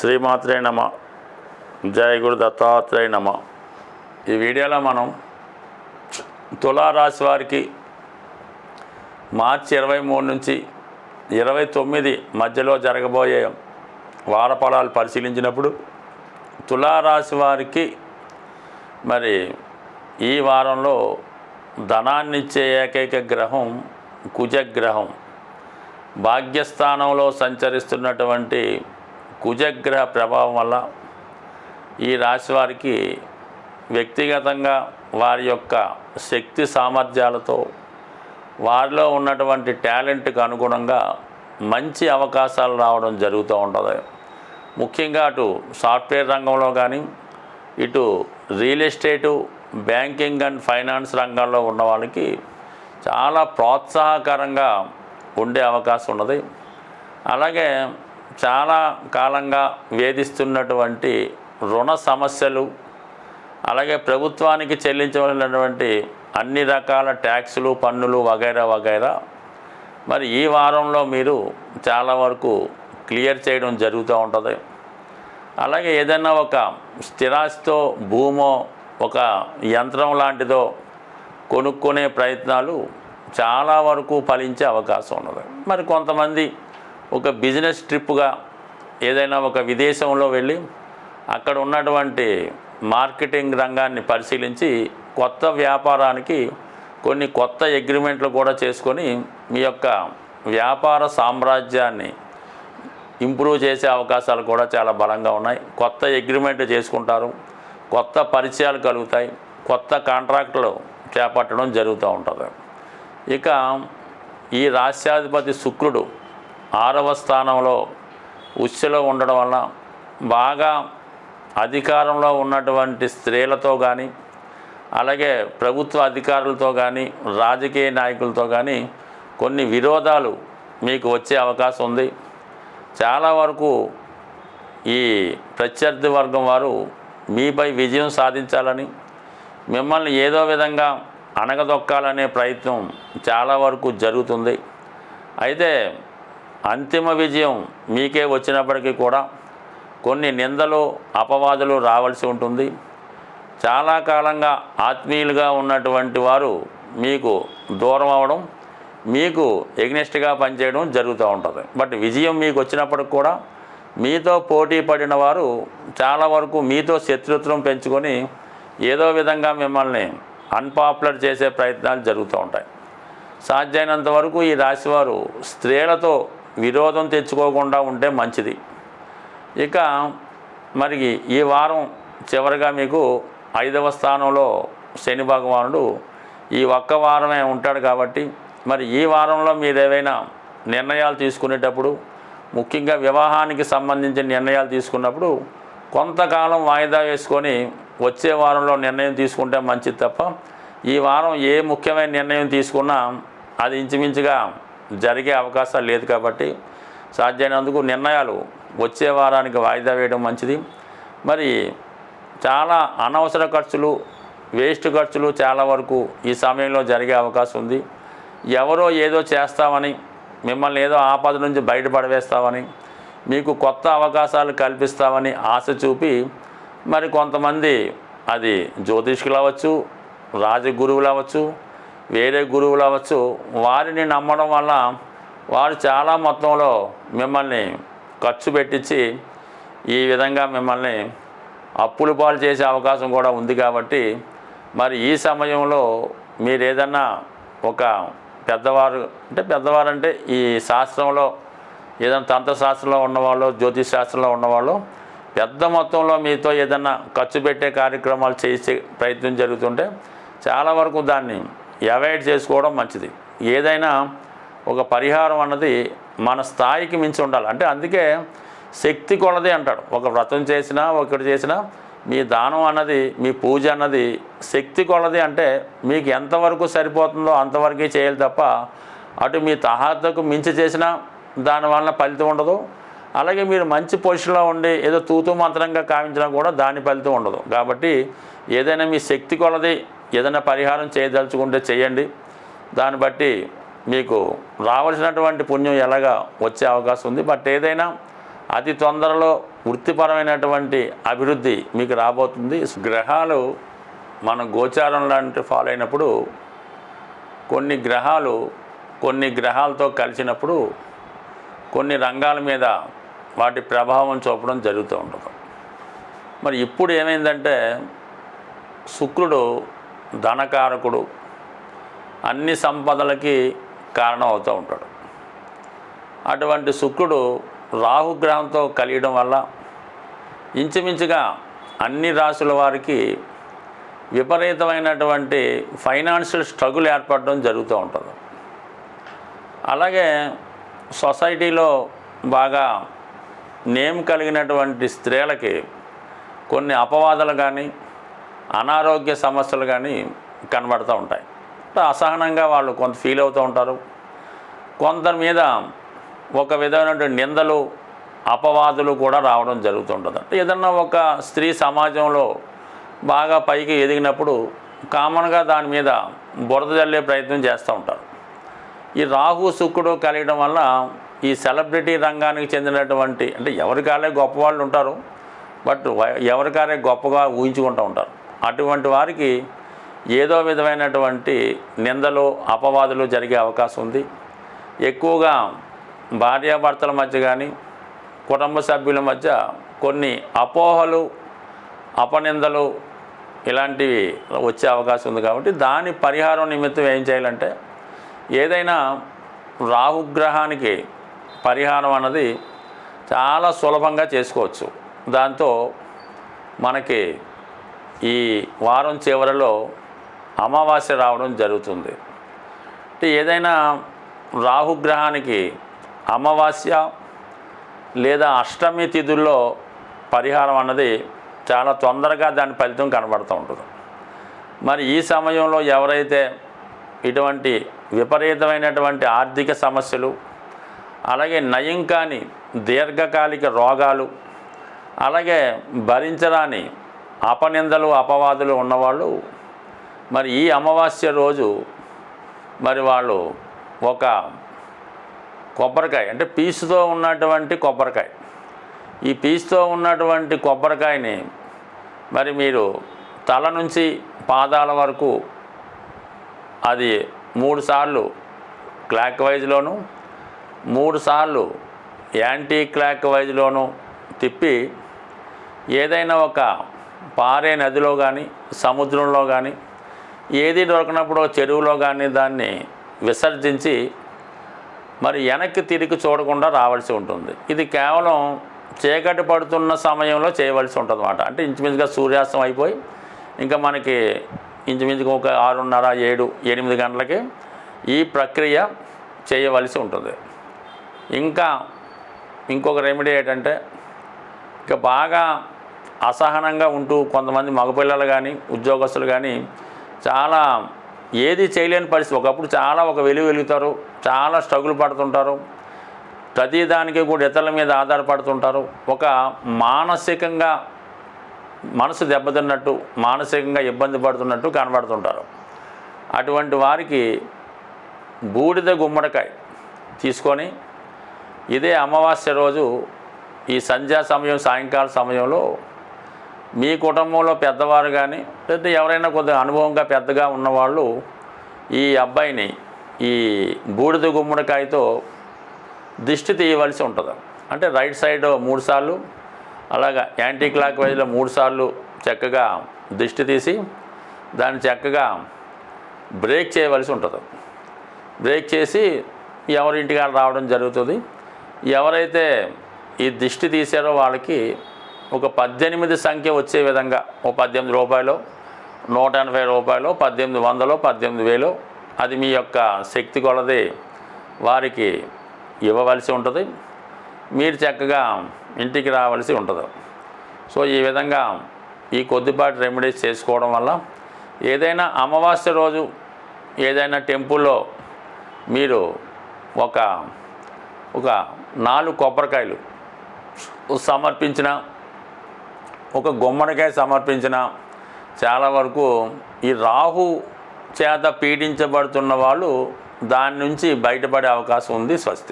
శ్రీమాత్రే నమ. జయ గురు దత్తాత్రేయ నమ. ఈ వీడియోలో మనం తులారాశి వారికి మార్చి ఇరవై మూడు నుంచి ఇరవై తొమ్మిది మధ్యలో జరగబోయే వారఫలాలు పరిశీలించినప్పుడు తులారాశి వారికి మరి ఈ వారంలో ధనాన్ని ఇచ్చే ఏకైక గ్రహం కుజగ్రహం. భాగ్యస్థానంలో సంచరిస్తున్నటువంటి కుజగ్రహ ప్రభావం వల్ల ఈ రాశి వారికి వ్యక్తిగతంగా వారి యొక్క శక్తి సామర్థ్యాలతో వారిలో ఉన్నటువంటి టాలెంట్కి అనుగుణంగా మంచి అవకాశాలు రావడం జరుగుతూ ఉంటుంది. ముఖ్యంగా అటు సాఫ్ట్వేర్ రంగంలో కానీ ఇటు real estate banking and finance రంగాల్లో ఉన్న వాళ్ళకి చాలా ప్రోత్సాహకరంగా ఉండే అవకాశం ఉన్నది. అలాగే చాలా కాలంగా వేధిస్తున్నటువంటి రుణ సమస్యలు అలాగే ప్రభుత్వానికి చెల్లించవలసినటువంటి అన్ని రకాల ట్యాక్సులు పన్నులు వగైరా వగైరా. మరి ఈ వారంలో మీరు చాలా వరకు క్లియర్ చేయడం జరుగుతూ ఉంటుంది. అలాగే ఏదైనా ఒక స్థిరాస్తితో భూమో ఒక యంత్రం లాంటిదో కొనుక్కునే ప్రయత్నాలు చాలా వరకు ఫలించే అవకాశం ఉన్నది. మరి కొంతమంది ఒక బిజినెస్ ట్రిప్గా ఏదైనా ఒక విదేశంలో వెళ్ళి అక్కడ ఉన్నటువంటి మార్కెటింగ్ రంగాన్ని పరిశీలించి కొత్త వ్యాపారానికి కొన్ని కొత్త అగ్రిమెంట్లు కూడా చేసుకొని మీ యొక్క వ్యాపార సామ్రాజ్యాన్ని ఇంప్రూవ్ చేసే అవకాశాలు కూడా చాలా బలంగా ఉన్నాయి. కొత్త అగ్రిమెంట్ చేసుకుంటారు. కొత్త పరిచయాలు కలుగుతాయి. కొత్త కాంట్రాక్టులు చేపట్టడం జరుగుతూ ఉంటుంది. ఇక ఈ రాష్ట్రాధిపతి శుక్రుడు ఆరవ స్థానంలో ఉచ్చలో ఉండడం వల్ల బాగా అధికారంలో ఉన్నటువంటి స్త్రీలతో కానీ అలాగే ప్రభుత్వ అధికారులతో కానీ రాజకీయ నాయకులతో కానీ కొన్ని విరోధాలు మీకు వచ్చే అవకాశం ఉంది. చాలా వరకు ఈ ప్రత్యర్థి వర్గం వారు మీపై విజయం సాధించాలని మిమ్మల్ని ఏదో విధంగా అణగదొక్కాలనే ప్రయత్నం చాలా వరకు జరుగుతుంది. అయితే అంతిమ విజయం మీకే వచ్చినప్పటికీ కూడా కొన్ని నిందలు అపవాదులు రావాల్సి ఉంటుంది. చాలా కాలంగా ఆత్మీయులుగా ఉన్నటువంటి వారు మీకు దూరం అవ్వడం మీకు ఎగ్నెస్ట్గా పనిచేయడం జరుగుతూ ఉంటుంది. బట్ విజయం మీకు వచ్చినప్పటికి కూడా మీతో పోటీ పడిన వారు చాలా వరకు మీతో శత్రుత్వం పెంచుకొని ఏదో విధంగా మిమ్మల్ని అన్పాపులర్ చేసే ప్రయత్నాలు జరుగుతూ ఉంటాయి. సాధ్యమైనంత వరకు ఈ రాశివారు స్త్రీలతో విరోధం తెచ్చుకోకుండా ఉంటే మంచిది. ఇక మరి ఈ వారం చివరిగా మీకు ఐదవ స్థానంలో శని భగవానుడు ఈ ఒక్క వారమే ఉంటాడు కాబట్టి మరి ఈ వారంలో మీరు ఏవైనా నిర్ణయాలు తీసుకునేటప్పుడు ముఖ్యంగా వివాహానికి సంబంధించిన నిర్ణయాలు తీసుకున్నప్పుడు కొంతకాలం వాయిదా వేసుకొని వచ్చే వారంలో నిర్ణయం తీసుకుంటే మంచిది తప్ప ఈ వారం ఏ ముఖ్యమైన నిర్ణయం తీసుకున్నా అది ఇంచుమించుగా జరిగే అవకాశాలు లేదు కాబట్టి సాధ్యమైనందుకు నిర్ణయాలు వచ్చే వారానికి వాయిదా వేయడం మంచిది. మరి చాలా అనవసర ఖర్చులు వేస్ట్ ఖర్చులు చాలా వరకు ఈ సమయంలో జరిగే అవకాశం ఉంది. ఎవరో ఏదో చేస్తామని మిమ్మల్ని ఏదో ఆపద నుంచి బయటపడవేస్తామని మీకు కొత్త అవకాశాలు కల్పిస్తామని ఆశ చూపి మరి కొంతమంది అది జ్యోతిష్కులు అవ్వచ్చు రాజగురువులు అవ్వచ్చు వేరే గురువులు అవ్వచ్చు. వారిని నమ్మడం వల్ల వారు చాలా మొత్తంలో మిమ్మల్ని ఖర్చు పెట్టించి ఈ విధంగా మిమ్మల్ని అప్పులు పాలు చేసే అవకాశం కూడా ఉంది కాబట్టి మరి ఈ సమయంలో మీరు ఏదన్నా ఒక పెద్దవారు అంటే పెద్దవారు అంటే ఈ శాస్త్రంలో ఏదైనా తంత్రశాస్త్రంలో ఉన్నవాళ్ళు జ్యోతిష్ శాస్త్రంలో ఉన్నవాళ్ళు పెద్ద మొత్తంలో మీతో ఏదన్నా ఖర్చు పెట్టే కార్యక్రమాలు చేసే ప్రయత్నం జరుగుతుంటే చాలా వరకు దాన్ని అవాయిడ్ చేసుకోవడం మంచిది. ఏదైనా ఒక పరిహారం అన్నది మన స్థాయికి మించి ఉండాలి. అంటే అందుకే శక్తి కొలది అంటాడు. ఒక వ్రతం చేసినా ఒకటి చేసినా మీ దానం అన్నది మీ పూజ అన్నది శక్తి కొలది అంటే మీకు ఎంతవరకు సరిపోతుందో అంతవరకే చేయాలి తప్ప అటు మీ తహాతకు మించి చేసినా దానివల్ల ఫలితం ఉండదు. అలాగే మీరు మంచి పొజిషన్లో ఉండి ఏదో తూతూ మంత్రంగా కావించినా కూడా దాని ఫలితం ఉండదు. కాబట్టి ఏదైనా మీ శక్తి కొలది ఏదైనా పరిహారం చేయదలుచుకుంటే చేయండి. దాన్ని బట్టి మీకు రావాల్సినటువంటి పుణ్యం ఎలాగా వచ్చే అవకాశం ఉంది. బట్ ఏదైనా అతి తొందరలో వృత్తిపరమైనటువంటి అభివృద్ధి మీకు రాబోతుంది. గ్రహాలు మన గోచారం లాంటి ఫాలో అయినప్పుడు కొన్ని గ్రహాలు కొన్ని గ్రహాలతో కలిసినప్పుడు కొన్ని రంగాల మీద వాటి ప్రభావం చూపడం జరుగుతూ ఉంటుంది. మరి ఇప్పుడు ఏమైందంటే శుక్రుడు ధనకారకుడు అన్ని సంపదలకి కారణం అవుతూ ఉంటాడు. అటువంటి శుక్రుడు రాహుగ్రహంతో కలియడం వల్ల ఇంచుమించుగా అన్ని రాశుల వారికి విపరీతమైనటువంటి ఫైనాన్షియల్ స్ట్రగుల్ ఏర్పడడం జరుగుతూ ఉంటుంది. అలాగే సొసైటీలో బాగా నేమ్ కలిగినటువంటి స్త్రీలకి కొన్ని అపవాదాలు కానీ అనారోగ్య సమస్యలు కానీ కనబడుతూ ఉంటాయి. అసహనంగా వాళ్ళు కొంత ఫీల్ అవుతూ ఉంటారు. కొందరి మీద ఒక విధమైనటువంటి నిందలు అపవాదులు కూడా రావడం జరుగుతుంటుంది. అంటే ఏదన్నా ఒక స్త్రీ సమాజంలో బాగా పైకి ఎదిగినప్పుడు కామన్గా దాని మీద బురద జల్లే ప్రయత్నం చేస్తూ ఉంటారు. ఈ రాహు శుక్రుడు కలియడం వల్ల ఈ సెలబ్రిటీ రంగానికి చెందినటువంటి అంటే ఎవరికాలే గొప్పవాళ్ళు ఉంటారు. బట్ ఎవరికాలే గొప్పగా ఊహించుకుంటూ ఉంటారు. అటువంటి వారికి ఏదో విధమైనటువంటి నిందలు అపవాదులు జరిగే అవకాశం ఉంది. ఎక్కువగా భార్యాభర్తల మధ్య కానీ కుటుంబ సభ్యుల మధ్య కొన్ని అపోహలు అపనిందలు ఇలాంటివి వచ్చే అవకాశం ఉంది కాబట్టి దాని పరిహారం నిమిత్తం ఏం చేయాలంటే ఏదైనా రాహుగ్రహానికి పరిహారం అన్నది చాలా సులభంగా చేసుకోవచ్చు. దాంతో మనకి ఈ వారం చివరిలో అమావాస్య రావడం జరుగుతుంది. అంటే ఏదైనా రాహుగ్రహానికి అమావాస్య లేదా అష్టమి తిథుల్లో పరిహారం అన్నది చాలా తొందరగా దాని ఫలితం కనబడుతూ ఉంటుంది. మరి ఈ సమయంలో ఎవరైతే ఇటువంటి విపరీతమైనటువంటి ఆర్థిక సమస్యలు అలాగే నయం కాని దీర్ఘకాలిక రోగాలు అలాగే భరించరాని అపనిందలు అపవాదులు ఉన్నవాళ్ళు మరి ఈ అమావాస్య రోజు మరి వాళ్ళు ఒక కొబ్బరికాయ అంటే పీసుతో ఉన్నటువంటి కొబ్బరికాయ. ఈ పీసుతో ఉన్నటువంటి కొబ్బరికాయని మరి మీరు తల నుంచి పాదాల వరకు అది మూడు సార్లు క్లాక్ వైజ్లోను మూడు సార్లు యాంటీ క్లాక్ వైజ్లోను తిప్పి ఏదైనా ఒక పారే నదిలో కానీ సముద్రంలో కానీ ఏది దొరకనప్పుడు చెరువులో కానీ దాన్ని విసర్జించి మరి వెనక్కి తిరిగి చూడకుండా రావాల్సి ఉంటుంది. ఇది కేవలం చీకటి పడుతున్న సమయంలో చేయవలసి ఉంటుంది అనమాట అంటే ఇంచుమించుగా సూర్యాస్తం అయిపోయి ఇంకా మనకి ఇంచుమించుగా ఒక ఆరున్నర ఏడు ఎనిమిది గంటలకి ఈ ప్రక్రియ చేయవలసి ఉంటుంది. ఇంకా ఇంకొక రెమెడీ ఏంటంటే ఇక బాగా అసహనంగా ఉంటూ కొంతమంది మగపిల్లలు కానీ ఉద్యోగస్తులు కానీ చాలా ఏది చేయలేని పరిస్థితి. ఒకప్పుడు చాలా ఒక వెలుగు వెలుగుతారు చాలా స్ట్రగుల్ పడుతుంటారు ప్రతిదానికి కూడా ఇతరుల మీద ఆధారపడుతుంటారు. ఒక మానసికంగా మనసు దెబ్బతిన్నట్టు మానసికంగా ఇబ్బంది పడుతున్నట్టు కనబడుతుంటారు. అటువంటి వారికి బూడిద గుమ్మడికాయ తీసుకొని ఇదే అమావాస్య రోజు ఈ సంధ్యా సమయం సాయంకాల సమయంలో మీ కుటుంబంలో పెద్దవారు కానీ లేదా ఎవరైనా కొద్దిగా అనుభవంగా పెద్దగా ఉన్నవాళ్ళు ఈ అబ్బాయిని ఈ బూడిద గుమ్మడికాయతో దిష్టి తీయవలసి ఉంటుంది. అంటే రైట్ సైడ్ మూడు సార్లు అలాగా యాంటీ క్లాక్ వైజ్లో మూడు సార్లు చక్కగా దిష్టి తీసి దాన్ని చక్కగా బ్రేక్ చేయవలసి ఉంటుంది. బ్రేక్ చేసి ఎవరింటికి రావడం జరుగుతుంది. ఎవరైతే ఈ దిష్టి తీసారో వాళ్ళకి ఒక పద్దెనిమిది సంఖ్య వచ్చే విధంగా ఓ పద్దెనిమిది రూపాయలు నూట ఎనభై రూపాయలు పద్దెనిమిది వందలు పద్దెనిమిది వేలు అది మీ యొక్క శక్తి కొలది వారికి ఇవ్వవలసి ఉంటుంది. మీరు చక్కగా ఇంటికి రావలసి ఉంటుంది. సో ఈ విధంగా ఈ కొద్దిపాటి రెమెడీస్ చేసుకోవడం వల్ల ఏదైనా అమావాస్య రోజు ఏదైనా టెంపుల్లో మీరు ఒక ఒక నాలుగు కొబ్బరికాయలు సమర్పించిన ఒక గుమ్మడికాయ సమర్పించిన చాలా వరకు ఈ రాహు చేత పీడించబడుతున్న వాళ్ళు దాని నుంచి బయటపడే అవకాశం ఉంది స్వస్తి.